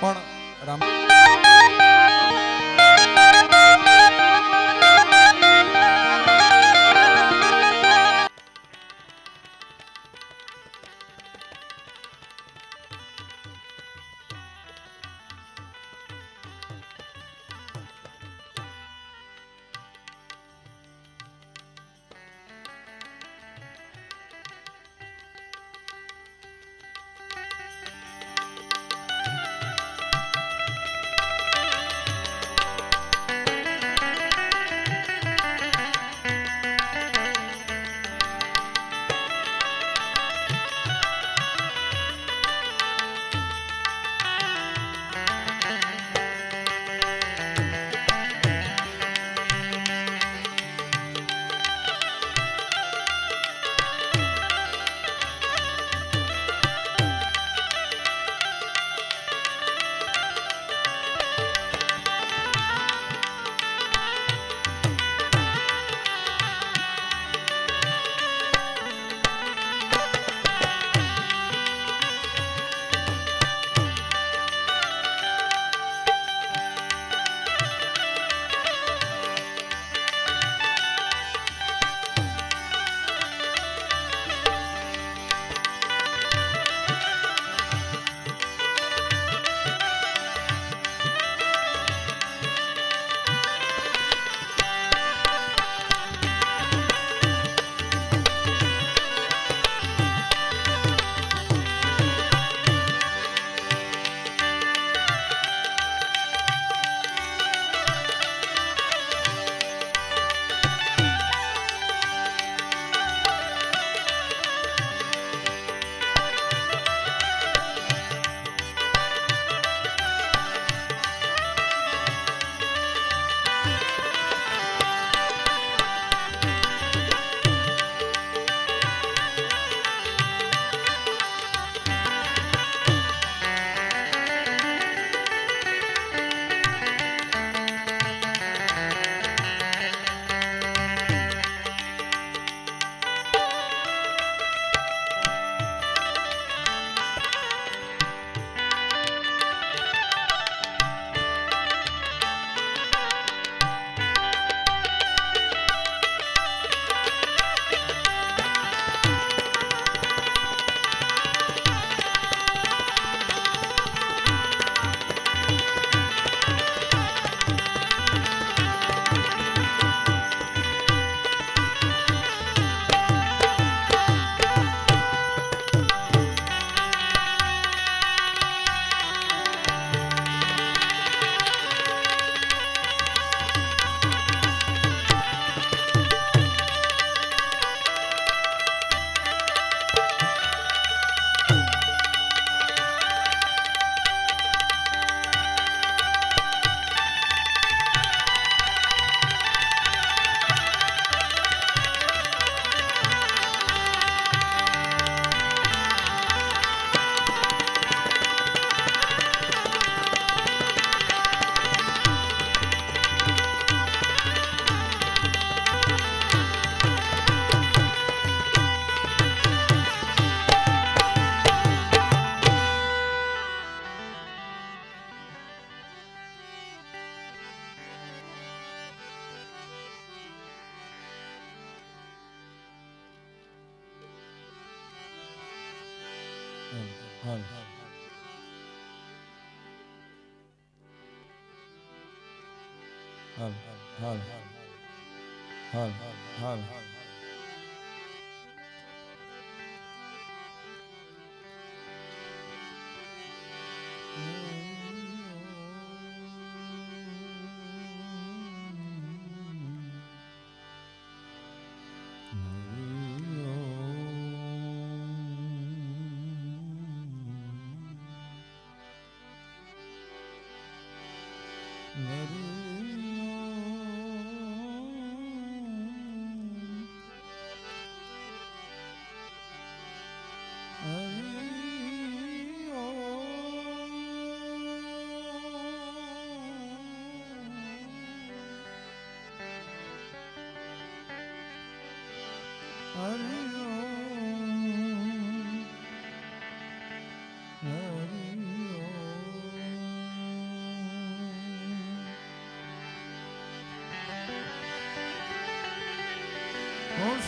પણ રામ હો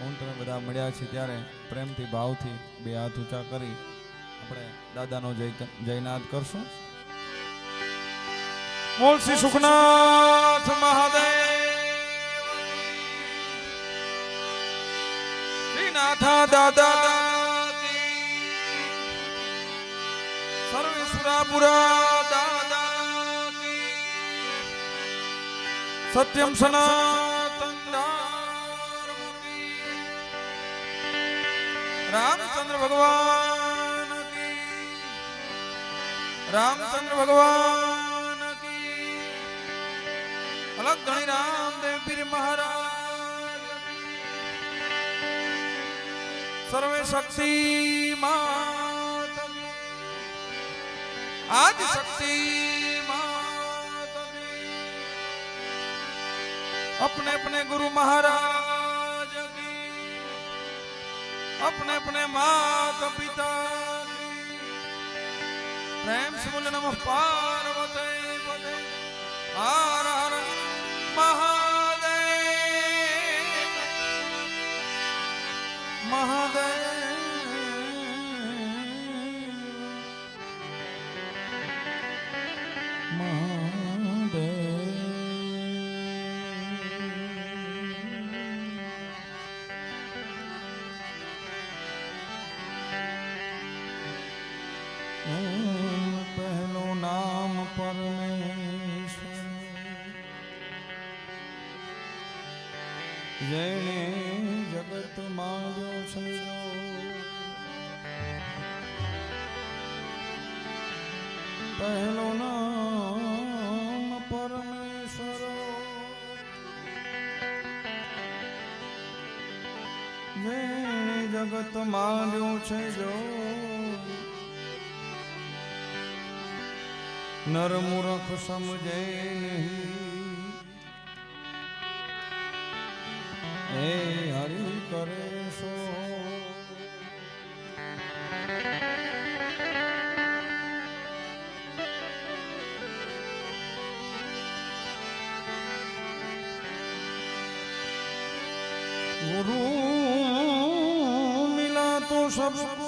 હું તમે બધા મળ્યા છીએ ત્યારે પ્રેમથી, ભાવથી બે હાથ ઊંચા કરી આપણે દાદાનો જય જયનાદ કરશું. બોલ સુખનાથ મહાદેવ. નાથા દાદા સર્વેશ્વરાપુરા દાદા સત્યમ સનાતન રામચંદ્ર ભગવાન કી રામચંદ્ર ભગવાન કી અલગ ધણી રામદેવ પીર મહારાજ સર્વે શક્તિ માત કી આદि शक्ति मात की अपने अपने गुरु महाराज की अपने अपने माता पिता की प्रेम से बोले नमः पार्वते पते हर हर महादेव महादेव જગત માંગ્યું છે જો. નર મૂર્ખ સમજે નહીં. એ હરિ કરે સો. गुरु সব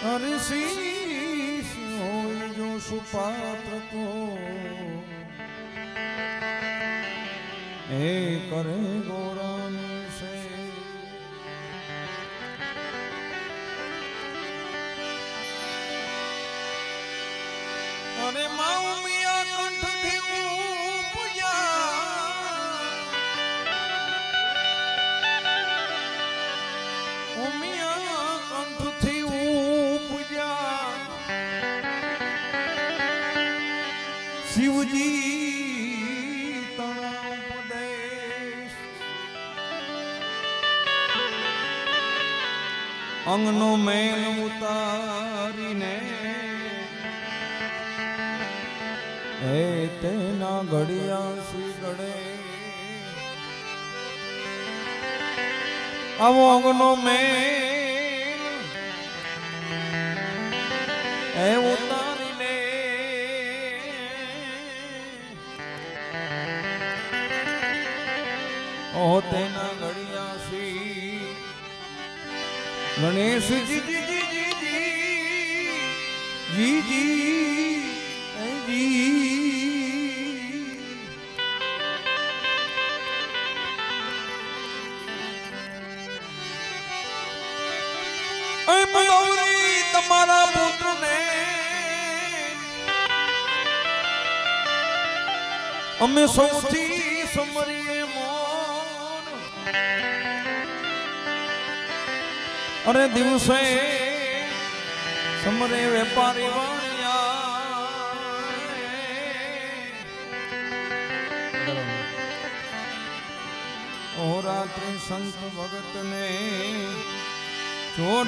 અરે શીશ હોય જો સુપાત્ર કો એ કરે ગોરાની અંગનો મેલ ઉતારીને. હે તેના ઘડિયા શ્રી ગળે આવો અંગનો મેલ હે ઉતારીને. ઓ તેના ગણેશજી જીજી તમારા પુત્ર ને અમે સૌથી સમરીએ अरे दिवसे समरे व्यापारी रात्रि संत भगत ने चोर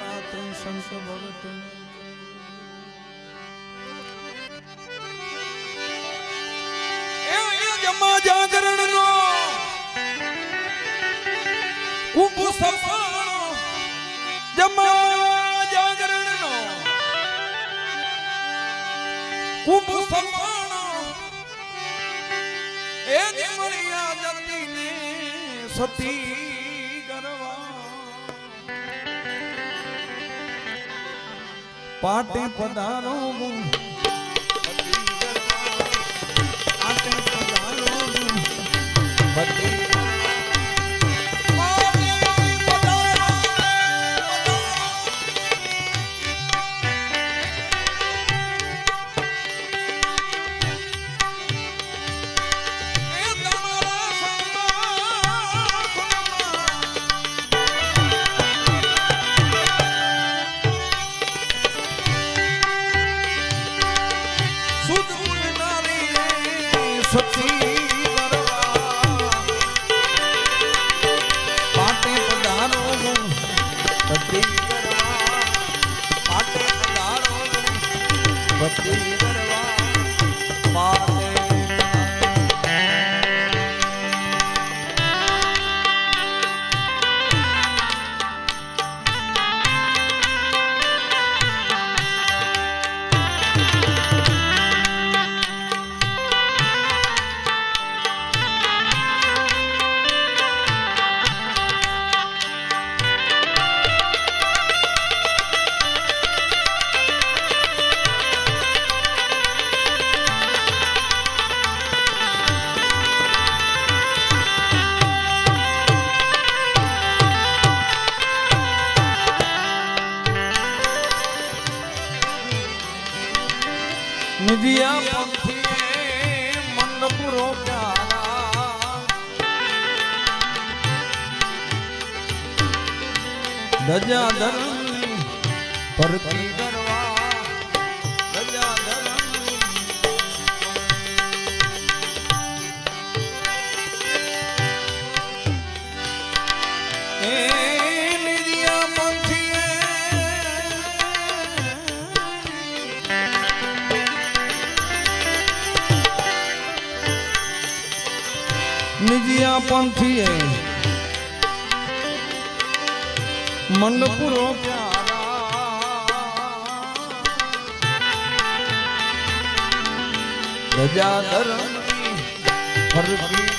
रात्रि संत भगत ने જાગરણ નો કુંભ સફાણો જમા જાગરણ નો કુંભ સફાણો એ જ મરિયા જતી ને સતી ગરવા પધારો હું. ભક્તિ. નિજિયા પંથીએ મંડપુરો ધજા ધરમ ફરતી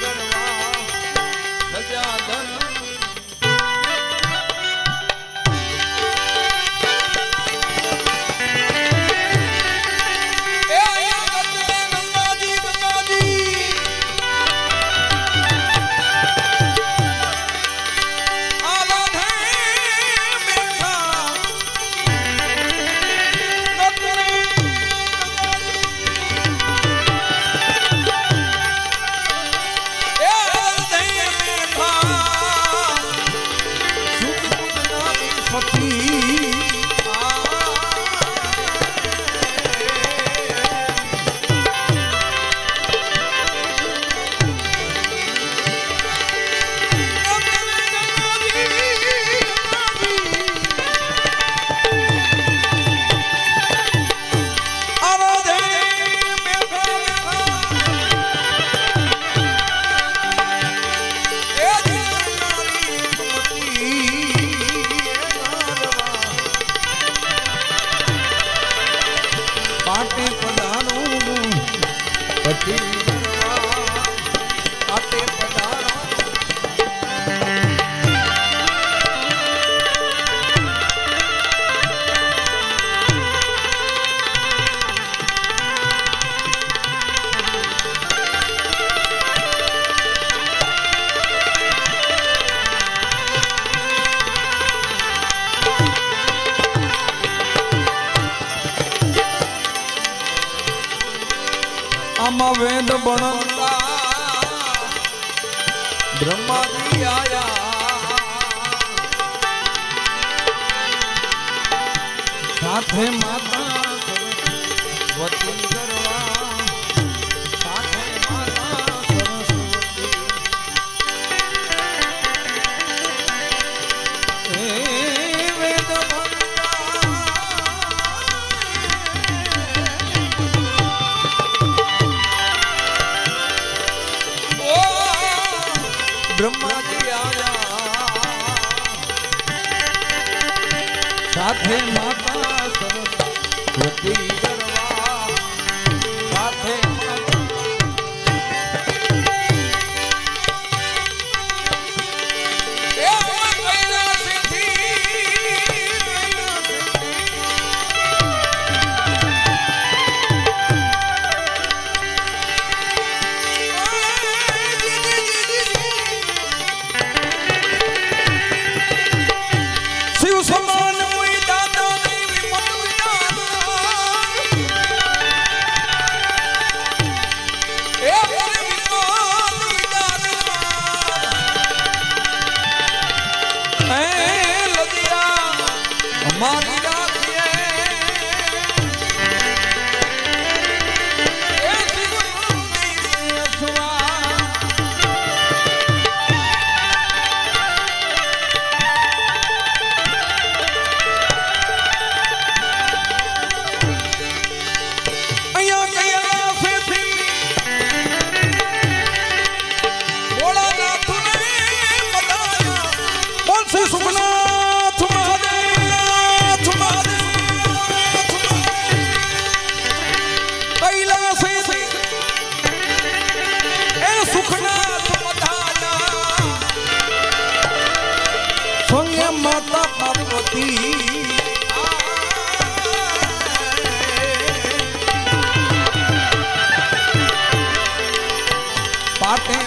Okay. સંગે માતા પાર્વતી પાટે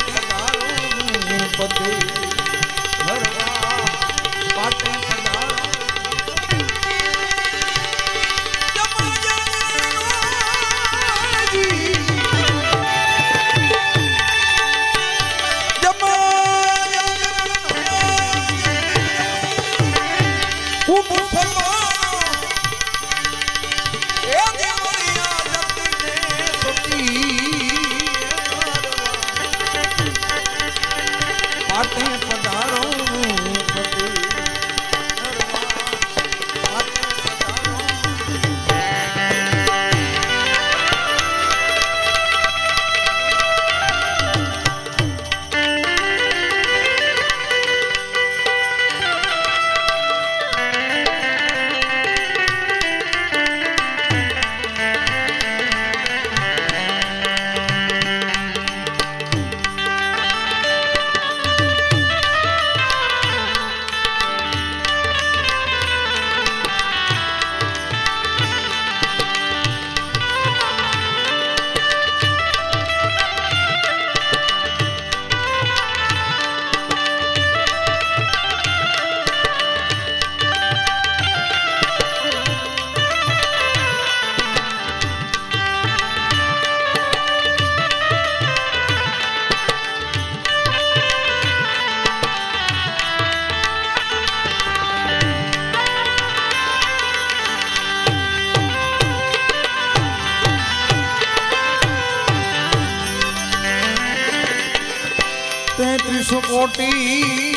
കോട്ടീ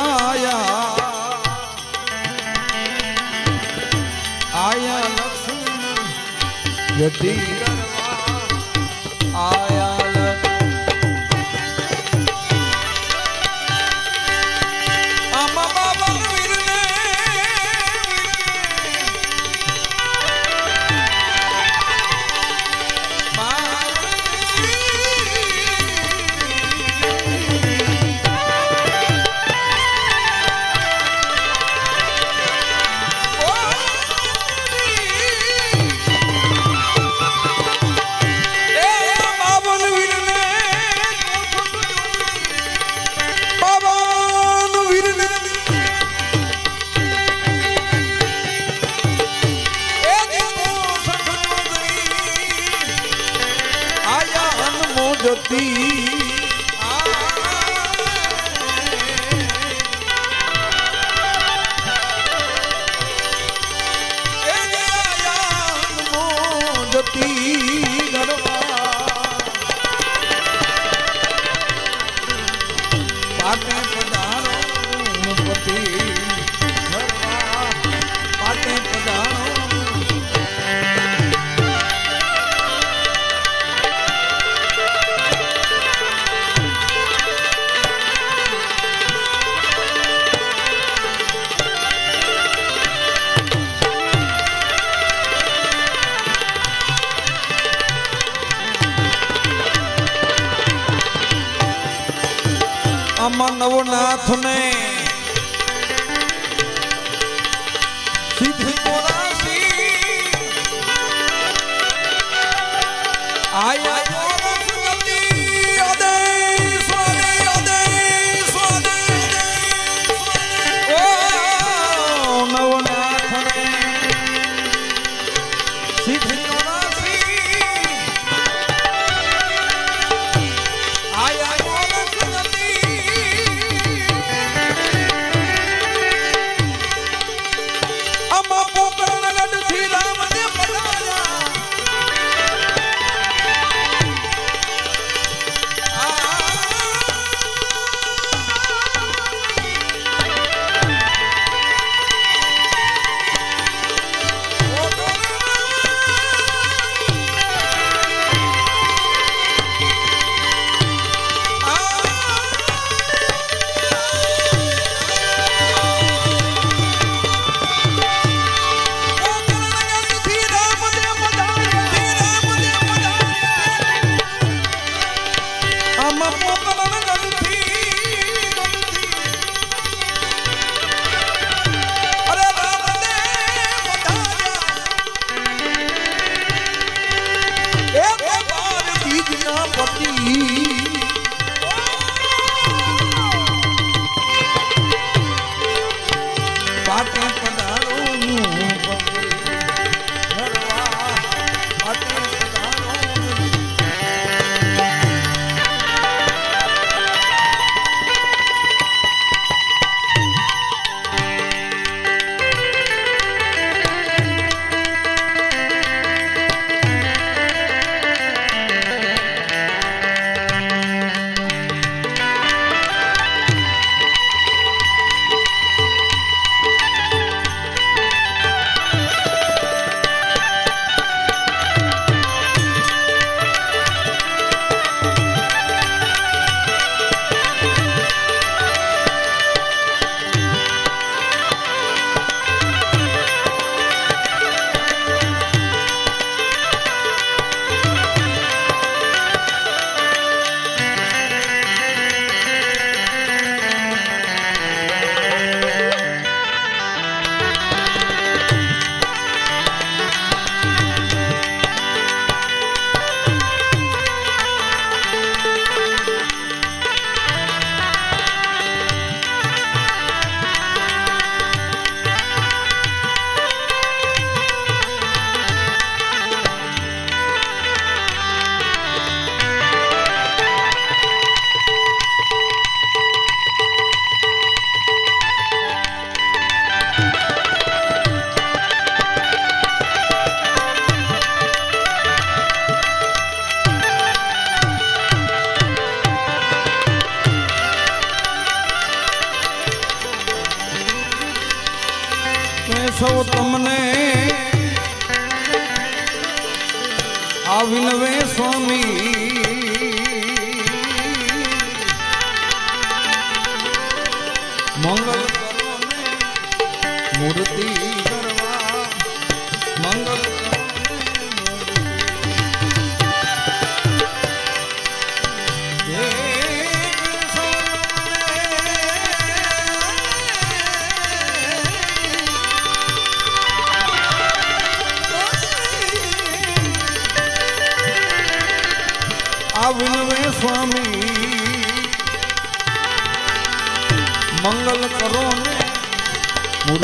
આયા આયા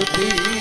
મૂર્તિ